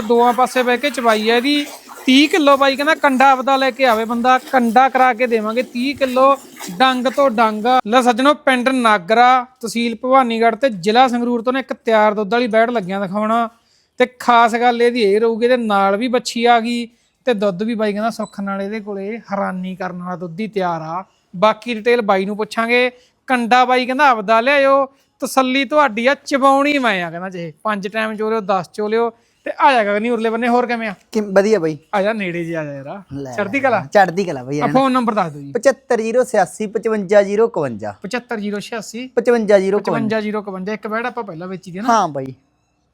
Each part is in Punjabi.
ਦੋਵਾਂ ਪਾਸੇ ਬਹਿ ਕੇ ਚਵਾਈ ਹੈ ਇਹਦੀ। 30 ਕਿਲੋ ਬਾਈ ਕਹਿੰਦਾ ਕੰਡਾ ਆਪਦਾ ਲੈ ਕੇ ਆਵੇ ਬੰਦਾ, ਕੰਡਾ ਕਰਾ ਕੇ ਦੇਵਾਂਗੇ। 30 ਕਿਲੋ ਡੰਗ ਤੋਂ ਡੰਗ। ਲੈ ਸੱਜਣੋ, ਪਿੰਡ ਨਾਗਰਾ, ਤਹਿਸੀਲ ਭਵਾਨੀਗੜ੍ਹ ਤੇ ਜ਼ਿਲ੍ਹਾ ਸੰਗਰੂਰ ਤੋਂ ਨੇ ਇੱਕ ਤਿਆਰ ਦੁੱਧ ਵਾਲੀ ਬੈੜ ਲੱਗਿਆਂ ਦਿਖਾਉਣਾ। ਤੇ ਖਾਸ ਗੱਲ ਇਹਦੀ ਇਹ ਰਹੂਗੀ, ਇਹਦੇ ਨਾਲ ਵੀ ਬੱਚੀ ਆ ਗਈ ਤੇ ਦੁੱਧ ਵੀ ਬਾਈ ਕਹਿੰਦਾ ਸੁੱਖ ਨਾਲ ਇਹਦੇ ਕੋਲੇ ਹੈਰਾਨੀ ਕਰਨ ਵਾਲਾ ਦੁੱਧ ਹੀ ਤਿਆਰ ਆ। ਬਾਕੀ ਡਿਟੇਲ ਬਾਈ ਨੂੰ ਪੁੱਛਾਂਗੇ। ਕੰਡਾ ਬਾਈ ਕਹਿੰਦਾ ਆਪਦਾ ਲਿਆਇਓ, ਤਸੱਲੀ ਤੁਹਾਡੀ ਆ, ਚਬਾਉਣੀ ਮੈਂ ਆ ਕਹਿੰਦਾ ਜੇ। ਪੰਜ ਟਾਈਮ ਚੋਲਿਓ 10 ਚੋਲਿਓ। ਤੇ ਆ ਜਾਗਾ ਨਹੀਂ ਉਰਲੇ ਬੰਨੇ ਹੋਰ ਕਿਵੇਂ ਆ? ਕਿ ਵਧੀਆ ਬਈ। ਆ ਜਾ ਨੇੜੇ ਜੀ ਆ ਜਾ ਯਾਰ। ਲੈ ਚੜਦੀ ਕਲਾ? ਚੜਦੀ ਕਲਾ ਬਈ ਆ ਫੋਨ ਨੰਬਰ ਦੱਸ ਦਿਓ ਜੀ। 75086 55051 75086 55051 55051 ਇੱਕ ਬੈੜ ਆਪਾਂ ਪਹਿਲਾਂ ਵੇਚੀ ਦੀ ਨਾ। ਹਾਂ ਬਈ।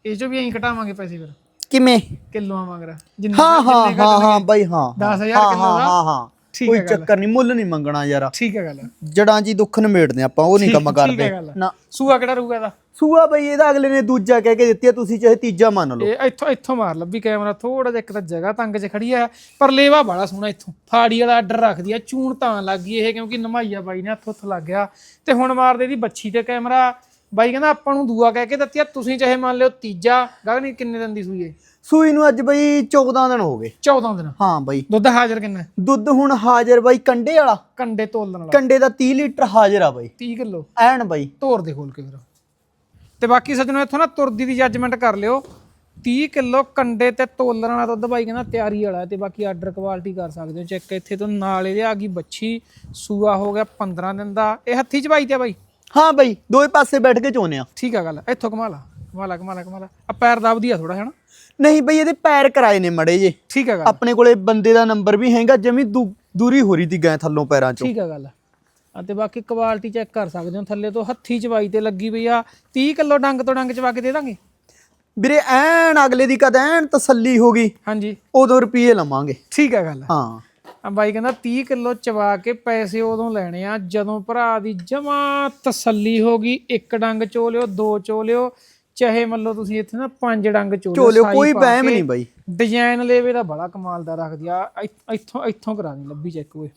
ਇਹ ਚੋਂ ਵੀ ਅਸੀਂ ਘਟਾਵਾਂਗੇ ਪੈਸੇ ਫਿਰ। ਕਿਵੇਂ? ਕਿਲੋਆਂ ਮਗਰ ਜਿੰਨੇ ਹਾਂ ਹਾਂ ਹਾਂ ਹਾਂ ਬਈ ਹਾਂ। 10000 ਹਾਂ ਕਿਲੋ ਦਾ। ਹਾਂ ਹਾਂ। ਠੀਕ ਕੋਈ ਹੈ ਗੱਲ ਚੱਕਰ ਨਹੀਂ ਮੁੱਲ ਨਹੀਂ ਮੰਗਣਾ ਯਾਰ। ਠੀਕ ਹੈ ਗੱਲ ਜੜਾਂ ਜੀ ਦੁੱਖ ਨਿਮੇੜਦੇ ਆਪਾਂ ਉਹ ਨਹੀਂ ਕੰਮ ਠੀਕ ਹੈ ਕਰਦੇ। ਗੱਲ ਨਾ। ਸੂਆ ਕਿਹੜਾ ਰਹੂਗਾ ਇਹਦਾ? ਸੂਆ ਬਈ ਇਹਦਾ ਅਗਲੇ ਨੇ ਦੂਜਾ ਕਹਿ ਕੇ ਦਿੱਤੀ ਆ ਤੁਸੀਂ ਚਾਹੇ ਤੀਜਾ ਮੰਨ ਲਓ। ਇਹ ਇੱਥੋਂ ਇੱਥੋਂ ਮਾਰ ਲੱਭੀ ਕੈਮਰਾ ਥੋੜਾ ਜਿਹਾ ਇੱਕ ਤਾਂ ਜਗ੍ਹਾ ਤੰਗ 'ਚ ਖੜੀ ਆ ਪਰ ਲੇਵਾ ਬੜਾ ਸੋਹਣਾ ਇੱਥੋਂ। ਫਾੜੀ ਵਾਲਾ ਆਰਡਰ ਰੱਖਦੀ ਆ ਚੂਣ ਤਾਂ ਲੱਗ ਗਈ ਇਹ ਕਿਉਂਕਿ ਨਮਾਈਆ ਬਾਈ ਨੇ ਹੱਥ ਹੱਥ ਲੱਗ ਗਿਆ। ਤੇ ਹੁਣ ਮਾਰਦੇ ਦੀ ਬੱਚੀ ਤੇ ਕੈਮਰਾ ਬਾਈ ਕਹਿੰਦਾ ਆਪਾਂ ਨੂੰ ਦੂਆ ਕਹਿ ਕੇ ਦਿੱਤੀ ਆ ਤੁਸੀਂ ਚਾਹੇ ਮੰਨ ਲਿਓ ਤੀਜਾ ਗਗਨੀ ਕਿੰਨੇ ਦਿਨ ਦੀ ਸੂਈ ਏ? ਸੂਈ ਨੂੰ ਅੱਜ ਬਈ 14 ਦਿਨ ਹੋ ਗਏ। 14 ਦਿਨ। ਹਾਂ ਬਈ। ਦੁੱਧ ਹਾਜ਼ਰ ਕਿੰਨਾ? ਦੁੱਧ ਹੁਣ ਹਾਜ਼ਰ ਬਾਈ ਕੰਡੇ ਵਾਲਾ। ਕੰਡੇ ਤੋਲਣ ਵਾਲਾ। ਕੰਡੇ ਦਾ 30 ਲੀਟਰ ਹਾਜ਼ਰ ਆ ਬਈ। 30 ਕਿਲੋ। ਐਨ ਬਈ। ਤੋਰ ਦੇ ਖੋਲ ਕੇ ਫਿਰ। ਤੇ ਬਾਕੀ ਸੱਜਣੋ ਇੱਥੋਂ ਨਾ ਤੁਰਦੀ ਦੀ ਜੱਜਮੈਂਟ ਕਰ ਲਿਓ। 30 ਕਿਲੋ ਕੰਡੇ ਤੇ ਤੋਲਣ ਵਾਲਾ ਦੁੱਧ ਬਾਈ ਕਹਿੰਦਾ ਤਿਆਰੀ ਵਾਲਾ ਤੇ ਬਾਕੀ ਆਰਡਰ ਕੁਆਲਿਟੀ ਕਰ ਸਕਦੇ ਹੋ। ਚੈੱਕ ਇੱਥੇ ਤੋਂ ਨਾਲ ਇਹਦੇ ਆ ਗਈ ਬੱਚੀ ਸੂਆ ਹੋ ਗਿਆ 15 ਦਿਨ ਦਾ। ਇਹ ਹੱਥੀ ਚ ਬਾਈ ਤੇ ਬਾਈ? ਹਾਂ ਬਈ ਦੋਵੇਂ ਪਾਸੇ ਬੈਠ ਕੇ ਚੋਨੇ ਆ ਠੀਕ ਆ ਗੱਲ ਇੱਥੋਂ ਕਮਾ ਲਾ ਕਮਾ ਲਾ ਕਮਾ ਲਾ ਕਮਾ ਲਾ। ਆ ਪੈਰ ਦਬਦੀ ਆ ਥੋੜਾ ਹੈ ਨਾ। ਨਹੀਂ ਬਈ ਇਹਦੇ ਪੈਰ ਕਰਾਏ ਨੇ ਮੜੇ ਜੇ ਠੀਕ ਆ ਗੱਲ। ਆਪਣੇ ਕੋਲੇ ਬੰਦੇ ਦਾ ਨੰਬਰ ਵੀ ਹੈਗਾ ਦੂ- ਦੂਰੀ ਹੋ ਰਹੀ ਤੀ ਗਏ ਥੱਲੋਂ ਪੈਰਾਂ ਚੋਂ। ਠੀਕ ਆ ਗੱਲ। ਆ ਤੇ ਬਾਕੀ ਕੁਆਲਿਟੀ ਚੈੱਕ ਕਰ ਸਕਦੇ ਹੋ ਥੱਲੇ ਤੋਂ ਹੱਥੀ ਚਵਾਈ ਤੇ ਲੱਗੀ ਪਈ ਆ। 30 ਕਿਲੋ ਡੰਗ ਤੋਂ ਡੰਗ ਚਵਾ ਕੇ ਦੇ ਦਾਂਗੇ? ਵੀਰੇ ਐਨ ਅਗਲੇ ਦੀ ਕਦ ਐਨ ਤਸੱਲੀ ਹੋ ਗਈ। ਹਾਂਜੀ। ਉਦੋਂ ਰੁਪਏ ਲਵਾਂਗੇ। ਠੀਕ ਆ ਗੱਲ। ਹਾਂ। ਆ ਬਾਈ ਕਹਿੰਦਾ 30 ਕਿਲੋ ਚਵਾ ਕੇ ਪੈਸੇ ਉਦੋਂ ਲੈਣੇ ਆ ਜਦੋਂ ਭਰਾ ਦੀ ਜਮਾ ਤਸੱਲੀ ਹੋ ਗਈ ਇੱਕ ਡੰਗ ਚੋ ਲਿਓ ਦੋ ਚੋ ਲਿਓ ਚਾਹੇ ਮੰਨ ਲਓ ਤੁਸੀਂ ਇੱਥੇ ਨਾ ਪੰਜ ਡੰਗ ਚੋ ਲਿਓ ਕੋਈ ਕੇ। ਨਹੀਂ ਬਈ ਡਿਜ਼ਾਈਨ ਲੇਵੇ ਦਾ ਬੜਾ ਕਮਾਲ ਦਾ ਰੱਖਦੀ ਆ ਇੱਥੋਂ ਇੱਥੋਂ ਕਰਾ ਦੀ ਲੱਭੀ ਚੈੱਕ ਓਏ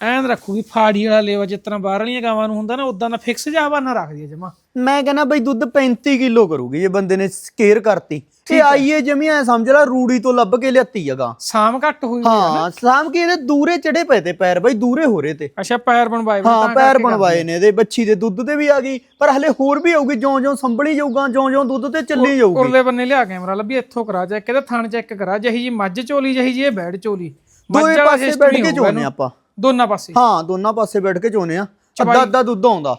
ਐਨ ਰੱਖੂਗੀ ਫਾੜੀ ਵਾਲਾ ਲੇਵਾ ਜਿਸ ਤਰ੍ਹਾਂ ਬਾਹਰ ਵਾਲੀਆਂ ਗਾਵਾਂ ਨੂੰ ਹੁੰਦਾ ਨਾ ਉਦਾਂ ਦਾ ਫਿਕਸ ਜਿਹਾ ਬਣਾ ਰੱਖਦੀ ਆ ਜਮਾ। ਮੈਂ ਕਹਿੰਦਾ ਬਈ ਦੁੱਧ 35 ਕਿਲੋ ਕਰੂਗੀ ਜੇ ਬੰਦੇ ਨੇ ਸਕੇਅਰ ਕਰਤੀ। ਇਹ ਆਈਏ ਜਮੀ ਐ ਸਮਝ ਲੈ ਰੂੜੀ ਤੋਂ ਲੱਭ ਕੇ ਲਿਆਤੀ ਜਗਾ ਸਾਮ ਘੱਟ ਹੋਈ ਹਾਂ ਸਾਮ ਕੀ ਇਹਦੇ ਦੂਰੇ ਚੜੇ ਪਏ ਤੇ ਪੈਰ ਬਈ ਦੂਰੇ ਹੋ ਰਹੇ ਤੇ। ਅੱਛਾ ਪੈਰ ਬਣਵਾਏ ਹਾਂ ਤਾਂ ਪੈਰ ਬਣਵਾਏ ਨੇ ਇਹਦੇ ਬੱਚੀ ਦੇ ਦੁੱਧ ਤੇ ਵੀ ਆ ਗਈ ਪਰ ਹਲੇ ਹੋਰ ਵੀ ਆਊਗੀ ਜਿਉਂ-ਜਿਉਂ ਸੰਭਲੀ ਜਾਊਗਾ ਜਿਉਂ-ਜਿਉਂ ਦੁੱਧ ਤੇ ਚੱਲੀ ਜਾਊਗੀ। ਉਰਲੇ ਬੰਨੇ ਲਿਆ ਕੈਮਰਾ ਲੱਭੀ ਇੱਥੋਂ ਕਰਾ ਚੈੱਕ ਇਹਦਾ ਥਣ ਚੈੱਕ ਕਰਾ ਜਿਹੀ ਜੀ ਮੱਝ ਚੋਲੀ ਜਿਹੀ ਜੀ ਇਹ ਬੈੜ ਚੋਲੀ। ਵਾਲਾ ਪਾਸੇ ਬੈਠ ਹੀ ਕੇ ਇਹਨੂੰ। ਆਪਾਂ। ਦੋਨਾਂ ਪਾਸੇ। ਹਾਂ ਦੋਨਾਂ ਪਾਸੇ ਬੈਠ ਕੇ ਚੋਨੇ ਆ। ਅੱਧਾ ਅੱਧਾ ਦੁੱਧ ਆਉਂਦਾ।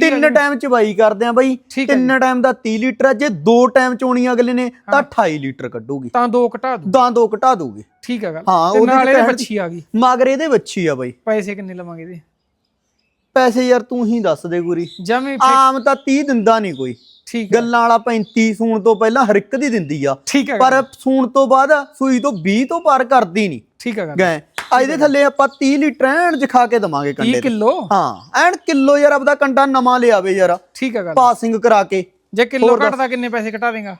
ਤਿੰਨ ਟਾਈਮ ਚਵਾਈ ਕਰਦੇ ਆ ਬਈ। ਤਿੰਨ ਟਾਈਮ ਦਾ 30 ਲੀਟਰ ਆ। ਜੇ ਦੋ ਟਾਈਮ ਚੋਣੀ ਅਗਲੇ ਨੇ ਤਾਂ 28 ਲੀਟਰ ਕੱਢੂਗੀ। ਤਾਂ ਦੋ ਘਟਾ ਦੂ ਤਾਂ ਦੋ ਘਟਾ ਦੂਗੀ। ਠੀਕ ਹੈ ਗੱਲ। ਹਾਂ, ਉਹਦੇ ਨਾਲ ਬੱਚੀ ਆ ਗਈ। ਮਗਰ ਇਹਦੇ ਵੱਛੀ ਆ ਬਈ। ਪੈਸੇ ਕਿੰਨੇ ਲਵਾਂਗੇ ਇਹਦੇ? ਪੈਸੇ ਯਾਰ ਤੂੰ ਹੀ ਦੱਸ ਦੇ ਗੁਰੀ। ਜਮੇ ਆਮ ਤਾਂ 30 ਦਿੰਦਾ ਨਹੀਂ ਕੋਈ। ਠੀਕ ਗੱਲਾਂ ਵਾਲਾ 35 ਸੂਣ ਤੋਂ ਪਹਿਲਾਂ ਹਰ ਇੱਕ ਦੀ ਦਿੰਦੀ ਆ। ਪਰ ਸੂਣ ਤੋਂ ਬਾਅਦ ਸੂਈ ਤੋਂ 20 ਤੋਂ ਪਾਰ ਕਰਦੀ ਨਹੀਂ। ਠੀਕ ਹੈ ਗੱਲ। ਆ ਇਹਦੇ ਥੱਲੇ ਆਪਾਂ 30 ਲੀਟਰ ਐਨ ਜਖਾ ਕੇ ਦਵਾਂਗੇ 30 ਕੰਡੇ ਤੇ। ਕਿਲੋ? ਹਾਂ ਐਨ ਕਿਲੋ ਯਾਰ ਆਪਦਾ ਕੰਡਾ ਨਵਾਂ ਲਿਆਵੇ ਯਾਰ। ਠੀਕ ਹੈ ਗੱਲ। ਪਾਸਿੰਗ ਕਰਾ ਕੇ। ਜੇ ਕਿਲੋ ਘਟਦਾ ਕਿੰਨੇ ਪੈਸੇ ਘਟਾ ਦੇਗਾ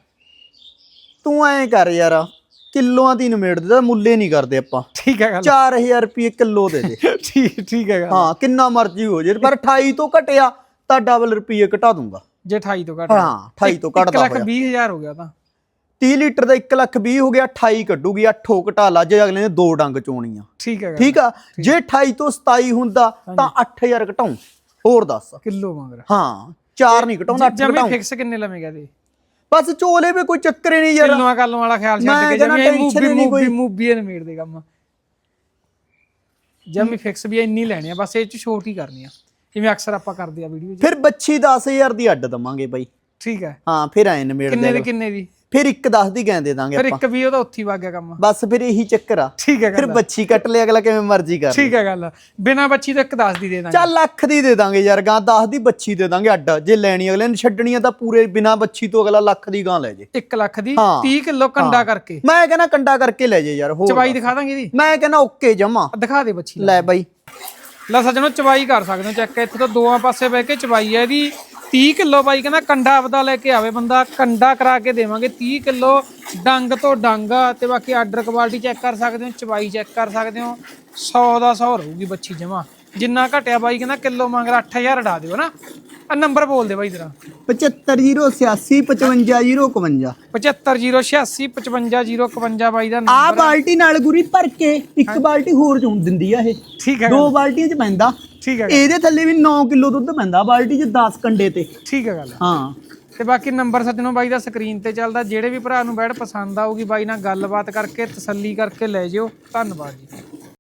ਤੂੰ ਐਂ ਕਰ ਯਾਰ ਕਿਲੋਆਂ ਦੀ ਨਿਮੇੜ ਦੇ ਮੁੱਲੇ ਨਹੀਂ ਕਰਦੇ ਆਪਾਂ। ਠੀਕ ਹੈ ਗੱਲ। 4000 ਰੁਪਏ ਕਿਲੋ ਦੇ ਦੇ। ਠੀਕ ਠੀਕ ਹੈ ਗੱਲ। ਹਾਂ ਕਿੰਨਾ ਮਰਜ਼ੀ ਹੋ ਜੇ ਪਰ 28 ਤੋਂ ਘਟਿਆ ਤਾਂ ਡਬਲ ਰੁਪਏ ਘਟਾ ਦੂੰਗਾ। ਜੇ 28 ਤੋਂ ਘਟ। ਹਾਂ 28 ਤੋਂ ਘਟਦਾ ਲੱਖ ਹੋਇਆ। 20 ਹਜ਼ਾਰ ਹੋ ਗਿਆ ਤਾਂ। 30 ਲੀਟਰ ਦਾ 1 ਲੱਖ 20 ਹੋ ਗਿਆ 28 ਕੱਢੂਗੀ 8 ਘਟਾ ਲਾ ਜੇ ਅਗਲੇ ਨੇ ਦੋ ਡੰਗ ਚੋਣੀ ਆ ਠੀਕ ਹੈ ਠੀਕ ਆ? ਜੇ 28 ਤੋਂ 27 ਹੁੰਦਾ ਤਾਂ 8000 ਘਟਾਉ। ਹੋਰ ਦੱਸ। ਕਿਲੋ ਮੰਗ ਰਿਹਾ ਹਾਂ 4 ਨਹੀਂ ਘਟਾਉਂਦਾ 8 ਜਮੇ ਫਿਕਸ ਕਿੰਨੇ ਲਵੇਂਗਾ ਤੇ ਬਸ ਚੋਲੇ ਵੀ ਕੋਈ ਚੱਕਰ ਹੀ ਨਹੀਂ ਯਾਰ। ਕਿਲੋਆਂ ਕਾਲੋਂ ਵਾਲਾ ਖਿਆਲ ਛੱਡ ਕੇ ਜਮੇ ਮੂਵੀ ਮੂਵੀ। ਮੂਵੀ ਨਮੇੜ ਦੇ ਕੰਮ। ਜਮੇ ਫਿਕਸ ਵੀ ਇੰਨੀ ਲੈਣੀ ਆ ਬਸ ਇਹ ਚ ਛੋਟ ਹੀ ਕਰਨੀ ਆ। ਜਿਵੇਂ ਅਕਸਰ ਆਪਾਂ ਕਰਦੇ ਆ ਵੀਡੀਓ ਫਿਰ ਬੱਚੀ 10000 ਦੀ ਅੱਡ ਦਵਾਂਗੇ ਬਾਈ। ਠੀਕ ਹੈ। ਹਾਂ ਫਿਰ ਐ ਨਿਮੇੜ ਕਿੰਨੇ ਦੇ ਦੇ ਕਿੰਨੇ ਦੀ? ਫਿਰ ਇੱਕ 10 ਦੀ ਗੈਂ ਦੇ ਦਾਂਗੇ ਫਿਰ ਆਪਾਂ। ਇੱਕ ਵੀ ਉਹਦਾ ਉੱਥੀ ਵਗ ਗਿਆ ਕੰਮ। ਬਸ ਫਿਰ ਇਹੀ ਚੱਕਰ ਆ। ਠੀਕ ਹੈ ਫਿਰ ਗੱਲ। ਬੱਚੀ ਕੱਟ ਲਿਆ ਅਗਲਾ ਕਿਵੇਂ ਮਰਜ਼ੀ ਕਰ ਠੀਕ ਹੈ ਗੱਲ। ਬਿਨਾ ਬੱਚੀ ਤੋਂ ਇੱਕ 10 ਦੀ ਦੇ ਦਾਂਗੇ। ਚੱਲ ਲੱਖ ਦੀ ਦੇ ਦਾਂਗੇ ਯਾਰ ਗਾਂ 10 ਦੀ ਬੱਚੀ ਦੇ ਦਾਂਗੇ ਅੱਡ। ਜੇ ਲੈਣੀ ਅਗਲੇ ਨੇ ਛੱਡਣੀ ਆ ਤਾਂ ਪੂਰੇ ਬਿਨਾ ਬੱਚੀ ਤੋਂ ਅਗਲਾ ਲੱਖ ਦੀ ਗਾਂ ਲੈ ਜੇ। 1 ਲੱਖ ਦੀ ਹਾਂ। 30 ਕਿਲੋ ਕੰਡਾ ਕਰਕੇ। ਮੈਂ ਕਹਿੰਦਾ ਕੰਡਾ ਕਰਕੇ ਲੈ ਜੇ ਯਾਰ ਹੋਰ ਚਵਾਈ ਦਿਖਾ ਦਾਂਗੇ ਇਹਦੀ? ਮੈਂ ਕਹਿੰਦਾ ਓਕੇ ਜਮਾ। ਦਿਖਾ ਦੇ ਬੱਚੀ ਲੈ ਬਾਈ। ਲੈ ਸੱਜਣੋ ਚਵਾਈ ਕਰ ਸਕਦੇ ਹੋ। ਚੈੱਕ ਇੱਥੇ ਤੋਂ ਦੋਆਂ ਪਾਸੇ ਬਹਿ ਕੇ ਚਵਾਈ ਹੈ ਇਹਦੀ। 30 ਕਿਲੋ ਬਾਈ ਕਹਿੰਦਾ ਕੰਡਾ ਆਪਦਾ ਲੈ ਕੇ ਆਵੇ ਬੰਦਾ ਕੰਡਾ ਕਰਾ ਕੇ ਦੇਵਾਂਗੇ 30 ਕਿਲੋ ਡੰਗ ਤੋਂ ਡੰਗ ਤੇ ਬਾਕੀ ਆਰਡਰ ਕੁਆਲਿਟੀ ਚੈੱਕ ਕਰ ਸਕਦੇ ਹੋ ਚਵਾਈ ਚੈੱਕ ਕਰ ਸਕਦੇ ਹੋ 100 ਦਾ 100 ਰਹੂਗੀ ਬੱਚੀ ਜਮਾ। ਜਿੰਨਾ ਘਟਿਆ ਬਾਈ ਕਹਿੰਦਾ ਕਿਲੋ ਮੰਗ ਰਿਹਾ 8000 ਡਾ ਦਿਓ ਨਾ। ਆ ਨੰਬਰ ਬੋਲ ਦੇ ਬਾਈ ਤੇਰਾ 75086 55051 75086 55051 ਬਾਈ ਦਾ ਆ। ਨੰਬਰ ਬਾਲਟੀ ਨਾਲ ਗੁਰੀ ਭਰ ਕੇ ਇੱਕ ਬਾਲਟੀ ਹੋਰ ਚੋਂ ਦਿੰਦੀ ਆ ਇਹ। ਠੀਕ ਹੈ। ਦੋ ਬਾਲਟੀਆਂ ਚ ਪੈਂਦਾ। ਠੀਕ ਹੈ ਇਹਦੇ ਥੱਲੇ ਵੀ 9 ਕਿਲੋ ਦੁੱਧ ਪੈਂਦਾ ਬਾਲਟੀ ਚ 10 ਕੰਡੇ ਤੇ। ਠੀਕ ਹੈ ਗੱਲ। ਹਾਂ। ਤੇ ਬਾਕੀ ਨੰਬਰ ਸੱਜਣੋ ਬਾਈ ਦਾ ਸਕਰੀਨ ਤੇ ਚੱਲਦਾ। ਜਿਹੜੇ ਵੀ ਭਰਾ ਨੂੰ ਬੈਡ ਪਸੰਦ ਆਊਗੀ ਬਾਈ ਨਾਲ ਗੱਲਬਾਤ ਕਰਕੇ ਤਸੱਲੀ ਕਰਕੇ ਲੈ ਜਿਓ। ਧੰਨਵਾਦ ਜੀ।